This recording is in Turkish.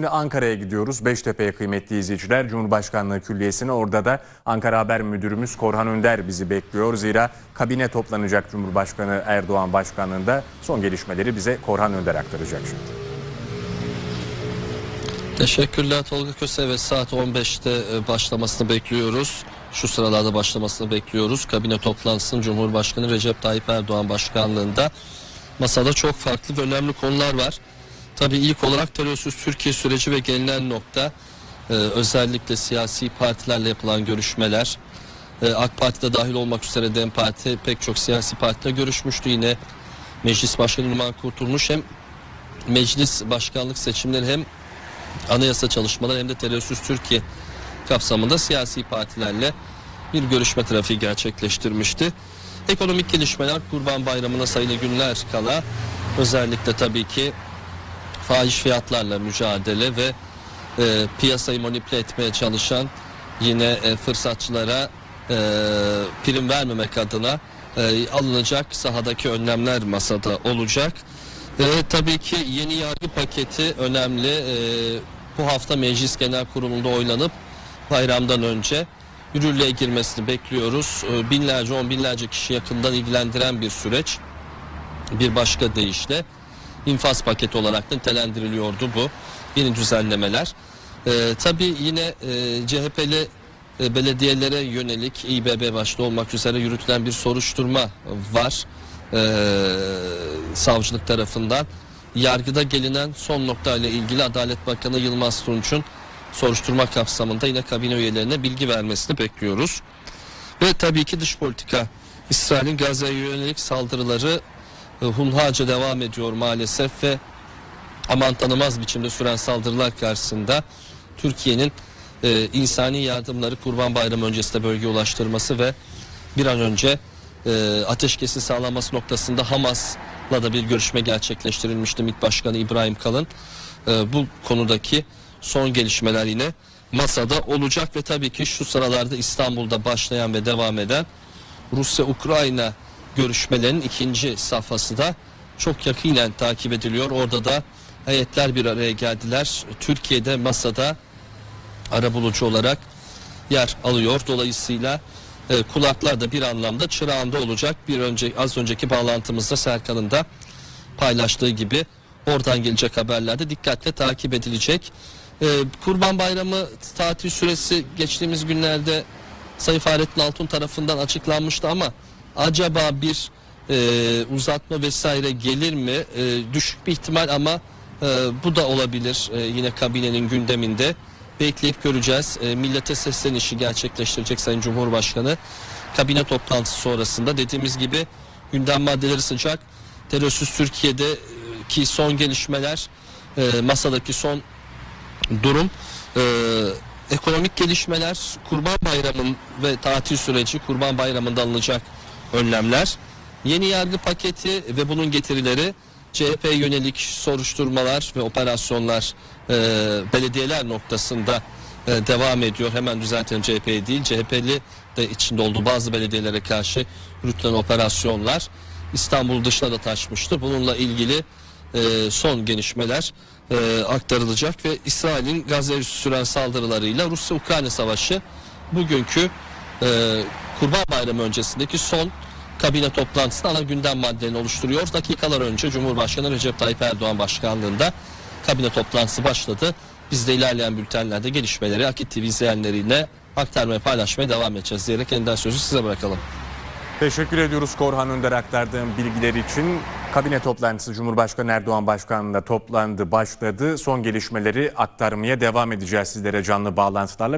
Şimdi Ankara'ya gidiyoruz. Beştepe'ye kıymetli izleyiciler. Cumhurbaşkanlığı Külliyesi'ne orada da Ankara Haber Müdürümüz Korhan Önder bizi bekliyor. Zira kabine toplanacak Cumhurbaşkanı Erdoğan Başkanlığında son gelişmeleri bize Korhan Önder aktaracak şimdi. Teşekkürler Tolga Köse ve saat 15'te e, başlamasını bekliyoruz. Şu sıralarda başlamasını bekliyoruz. Kabine toplantısının Cumhurbaşkanı Recep Tayyip Erdoğan başkanlığında masada çok farklı ve önemli konular var. Tabii ilk olarak terörsüz Türkiye süreci ve gelinen nokta e, özellikle siyasi partilerle yapılan görüşmeler. E, AK Parti'de dahil olmak üzere DEM Parti pek çok siyasi partiyle görüşmüştü. Yine Meclis Başkanı Numan Kurtulmuş hem meclis başkanlık seçimleri hem anayasa çalışmaları hem de terörsüz Türkiye kapsamında siyasi partilerle bir görüşme trafiği gerçekleştirmişti. Ekonomik gelişmeler Kurban Bayramı'na sayılı günler kala özellikle tabii ki fahiş fiyatlarla mücadele ve e, piyasayı manipüle etmeye çalışan yine e, fırsatçılara e, prim vermemek adına e, alınacak sahadaki önlemler masada olacak. E, tabii ki yeni yargı paketi önemli. E, bu hafta Meclis Genel Kurulu'nda oylanıp bayramdan önce yürürlüğe girmesini bekliyoruz. E, binlerce on binlerce kişi yakından ilgilendiren bir süreç. Bir başka deyişle infaz paketi olarak nitelendiriliyordu bu yeni düzenlemeler. Ee, tabii yine e, CHP'li e, belediyelere yönelik İBB başta olmak üzere yürütülen bir soruşturma var ee, savcılık tarafından. Yargıda gelinen son nokta ile ilgili Adalet Bakanı Yılmaz Tunç'un soruşturma kapsamında yine kabine üyelerine bilgi vermesini bekliyoruz. Ve tabii ki dış politika. İsrail'in Gazze'ye yönelik saldırıları e, hunharca devam ediyor maalesef ve aman tanımaz biçimde süren saldırılar karşısında Türkiye'nin e, insani yardımları Kurban Bayramı öncesinde bölgeye ulaştırması ve bir an önce e, ateşkesi sağlanması noktasında Hamas'la da bir görüşme gerçekleştirilmişti MİT Başkanı İbrahim Kalın. E, bu konudaki son gelişmeler yine masada olacak ve tabii ki şu sıralarda İstanbul'da başlayan ve devam eden Rusya-Ukrayna görüşmelerinin ikinci safhası da çok yakinen takip ediliyor. Orada da heyetler bir araya geldiler. Türkiye'de masada arabulucu olarak yer alıyor. Dolayısıyla e, kulaklar da bir anlamda çırağında olacak. Bir önce az önceki bağlantımızda Serkan'ın da paylaştığı gibi oradan gelecek haberlerde dikkatle takip edilecek. E, Kurban Bayramı tatil süresi geçtiğimiz günlerde Sayın Fahrettin Altun tarafından açıklanmıştı ama acaba bir e, uzatma vesaire gelir mi? E, düşük bir ihtimal ama e, bu da olabilir e, yine kabinenin gündeminde. Bekleyip göreceğiz. E, millete seslenişi gerçekleştirecek Sayın Cumhurbaşkanı. Kabine toplantısı sonrasında dediğimiz gibi gündem maddeleri sıcak. Terörsüz Türkiye'deki son gelişmeler, e, masadaki son durum, e, ekonomik gelişmeler, Kurban Bayramı ve tatil süreci, Kurban Bayramı'nda alınacak önlemler, yeni yargı paketi ve bunun getirileri, CHP yönelik soruşturmalar ve operasyonlar e, belediyeler noktasında e, devam ediyor. Hemen düzeltelim CHP'yi değil, CHP'li de içinde olduğu bazı belediyelere karşı yürütülen operasyonlar İstanbul dışına da taşmıştı. Bununla ilgili e, son gelişmeler e, aktarılacak ve İsrail'in Gazze'ye süren saldırılarıyla Rusya-Ukrayna savaşı bugünkü e, Kurban Bayramı öncesindeki son kabine toplantısında ana gündem maddelerini oluşturuyor. Dakikalar önce Cumhurbaşkanı Recep Tayyip Erdoğan başkanlığında kabine toplantısı başladı. Biz de ilerleyen bültenlerde gelişmeleri Akit TV izleyenleriyle aktarmaya paylaşmaya devam edeceğiz diyerek yeniden sözü size bırakalım. Teşekkür ediyoruz Korhan Önder aktardığım bilgiler için. Kabine toplantısı Cumhurbaşkanı Erdoğan Başkanlığı'nda toplandı, başladı. Son gelişmeleri aktarmaya devam edeceğiz sizlere canlı bağlantılarla.